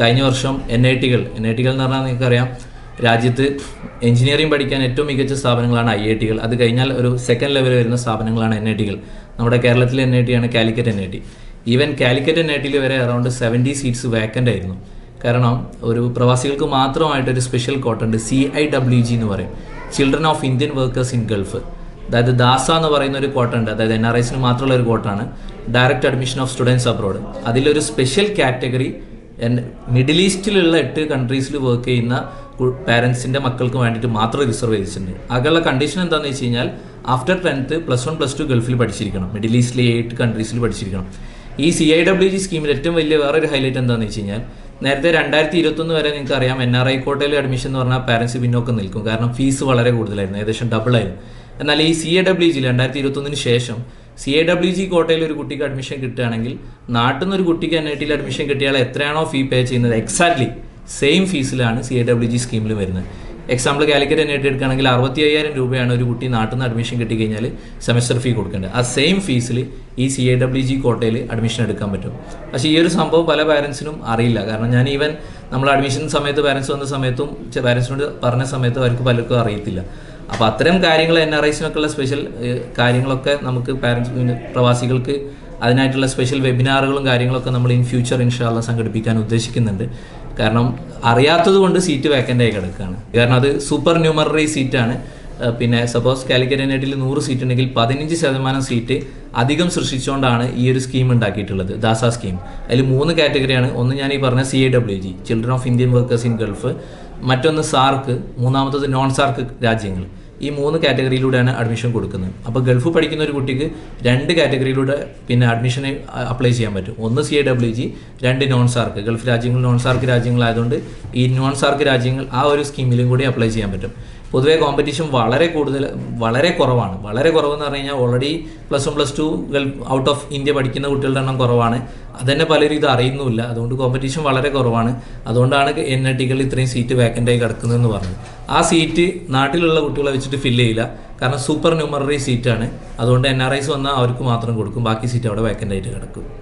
കഴിഞ്ഞ വർഷം N I ടികൾ എൻ ഐ ടികൾ എന്ന് പറഞ്ഞാൽ നിങ്ങൾക്ക് അറിയാം രാജ്യത്ത് എഞ്ചിനീയറിംഗ് പഠിക്കാൻ ഏറ്റവും മികച്ച സ്ഥാപനങ്ങളാണ് ഐ ഐ ടികൾ അത് കഴിഞ്ഞാൽ ഒരു സെക്കൻഡ് ലെവൽ വരുന്ന സ്ഥാപനങ്ങളാണ് എൻ ഐ ടികൾ നമ്മുടെ കേരളത്തിലെ എൻ ഐ ടി ആണ് Calicut N I T even Calicut N I ടിയിൽ വരെ അറൗണ്ട് സെവന്റി സീറ്റ്സ് വേക്കന്റ് ആയിരുന്നു. കാരണം ഒരു പ്രവാസികൾക്ക് മാത്രമായിട്ട് ഒരു സ്പെഷ്യൽ കോട്ടുണ്ട് സി ഐ ഡബ്ല്യു ജി എന്ന് പറയും. Children of Indian workers in Gulf അതായത് ദാസ എന്ന് പറയുന്ന ഒരു കോട്ടുണ്ട് അതായത് എൻ ആർ ഐസിന് മാത്രമുള്ള ഒരു കോട്ടാണ് direct admission of students abroad അതിലൊരു സ്പെഷ്യൽ കാറ്റഗറി മിഡിൽ ഈസ്റ്റിലുള്ള എട്ട് കൺട്രീസിൽ വർക്ക് ചെയ്യുന്ന പാരൻസിന്റെ മക്കൾക്ക് വേണ്ടിയിട്ട് മാത്രം റിസർവ് ചെയ്തിട്ടുണ്ട്. ആകെയുള്ള കണ്ടീഷൻ എന്താണെന്ന് വെച്ച് കഴിഞ്ഞാൽ after tenth plus one plus two ഗൾഫിൽ പഠിച്ചിരിക്കണം. മിഡിൽ ഈസ്റ്റിലെ എയ്റ്റ് കൺട്രീസിൽ പഠിച്ചിരിക്കണം. ഈ സി ഐ ഡബ്ല്യു ജി സ്കീമിൽ ഏറ്റവും വലിയ വേറൊരു ഹൈലൈറ്റ് എന്താണെന്ന് വെച്ച് കഴിഞ്ഞാൽ നേരത്തെ രണ്ടായിരത്തി ഇരുപത്തൊന്ന് വരെ നിങ്ങൾക്ക് അറിയാം എൻ ആർ ഐ കോട്ടയിൽ അഡ്മിഷൻ എന്ന് പറഞ്ഞാൽ പാരൻസ് പിന്നോക്കം നിൽക്കും. കാരണം ഫീസ് വളരെ കൂടുതലായിരുന്നു ഏകദേശം ഡബിൾ ആയിരുന്നു. എന്നാൽ ഈ സി എ ഡബ്ല്യു ജിയിൽ രണ്ടായിരത്തി ഇരുപത്തൊന്നിന് ശേഷം സി എ ഡബ്ല്യു ജി കോട്ടയിൽ ഒരു കുട്ടിക്ക് അഡ്മിഷൻ കിട്ടുകയാണെങ്കിൽ നാട്ടിൽ നിന്ന് ഒരു കുട്ടിക്ക് എൻ ഐ ടിയിൽ അഡ്മിഷൻ കിട്ടിയാൽ എത്രയാണോ ഫീ പേ ചെയ്യുന്നത്? എക്സാക്ട്ലി സെയിം ഫീസിലാണ് സി എ ഡബ്ല്യു ജി സ്കീമിൽ വരുന്നത്. Example Calicut N I T എടുക്കുകയാണെങ്കിൽ അറുപത്തി അയ്യായിരം രൂപയാണ് ഒരു കുട്ടി നാട്ടിൽ നിന്ന് അഡ്മിഷൻ കിട്ടിക്കഴിഞ്ഞാൽ സെമസ്റ്റർ ഫീ കൊടുക്കേണ്ടത്. ആ സെയിം ഫീസിൽ ഈ സി എ ഡബ്ല്യു ജി കോട്ടയിൽ അഡ്മിഷൻ എടുക്കാൻ പറ്റും. പക്ഷേ ഈ ഒരു സംഭവം പല പാരൻസിനും അറിയില്ല. കാരണം ഞാൻ ഈവൻ നമ്മൾ അഡ്മിഷൻ സമയത്ത് പാരൻസ് വന്ന സമയത്തും പാരൻസിനോട് പറഞ്ഞ സമയത്തും അവർക്ക് പലർക്കും അറിയത്തില്ല. അപ്പോൾ അത്തരം കാര്യങ്ങൾ എൻ ആർ ഐസിനൊക്കെയുള്ള സ്പെഷ്യൽ കാര്യങ്ങളൊക്കെ നമുക്ക് പാരൻസ് പ്രവാസികൾക്ക് അതിനായിട്ടുള്ള സ്പെഷ്യൽ വെബിനാറുകളും കാര്യങ്ങളൊക്കെ നമ്മൾ ഇൻ ഫ്യൂച്ചർ ഇൻഷാല്ല സംഘടിപ്പിക്കാൻ ഉദ്ദേശിക്കുന്നുണ്ട്. കാരണം അറിയാത്തത് കൊണ്ട് സീറ്റ് വേക്കന്റ് ആയി കിടക്കുകയാണ് കാരണം അത് സൂപ്പർ ന്യൂമററി സീറ്റാണ് പിന്നെ സപ്പോസ് കാലിക്കറ്റ് നെറ്റിൽ നൂറ് സീറ്റ് ഉണ്ടെങ്കിൽ പതിനഞ്ച് ശതമാനം സീറ്റ് അധികം സൃഷ്ടിച്ചുകൊണ്ടാണ് ഈ ഒരു സ്കീം ഉണ്ടാക്കിയിട്ടുള്ളത്. ദാസ സ്കീം അതിൽ മൂന്ന് കാറ്റഗറിയാണ്. ഒന്ന് ഞാൻ ഈ പറഞ്ഞ C A W G children of Indian workers in Gulf മറ്റൊന്ന് സാർക്ക് മൂന്നാമത്തത് നോൺ സാർക്ക് രാജ്യങ്ങൾ. ഈ മൂന്ന് കാറ്റഗറിയിലൂടെയാണ് അഡ്മിഷൻ കൊടുക്കുന്നത്. അപ്പോൾ ഗൾഫ് പഠിക്കുന്ന ഒരു കുട്ടിക്ക് രണ്ട് കാറ്റഗറിയിലൂടെ പിന്നെ അഡ്മിഷന് അപ്ലൈ ചെയ്യാൻ പറ്റും. ഒന്ന് സി എ ഡബ്ല്യു ജി രണ്ട് നോൺ സാർക്ക് ഗൾഫ് രാജ്യങ്ങൾ നോൺ സാർക്ക് രാജ്യങ്ങളായതുകൊണ്ട് ഈ നോൺ സാർക്ക് രാജ്യങ്ങൾ ആ ഒരു സ്കീമിലും കൂടി അപ്ലൈ ചെയ്യാൻ പറ്റും. പൊതുവേ കോമ്പറ്റീഷൻ വളരെ കൂടുതൽ വളരെ കുറവാണ്. വളരെ കുറവെന്ന് പറഞ്ഞു കഴിഞ്ഞാൽ already plus one plus two out of India പഠിക്കുന്ന കുട്ടികളുടെ എണ്ണം കുറവാണ്. അതന്നെ പലരും ഇത് അറിയുന്നുമില്ല. അതുകൊണ്ട് കോമ്പറ്റീഷൻ വളരെ കുറവാണ്. അതുകൊണ്ടാണ് എൻ ഐ ടികൾ ഇത്രയും സീറ്റ് വേക്കന്റ് ആയി കിടക്കുന്നതെന്ന് പറഞ്ഞത്. ആ സീറ്റ് നാട്ടിലുള്ള കുട്ടികളെ വെച്ചിട്ട് ഫില്ല് ചെയ്യില്ല. കാരണം സൂപ്പർ ന്യൂമററി സീറ്റാണ് അതുകൊണ്ട് എൻ ആർ ഐസ് വന്നാൽ അവർക്ക് മാത്രം കൊടുക്കും. ബാക്കി സീറ്റ് അവിടെ വേക്കന്റ് ആയിട്ട് കിടക്കും.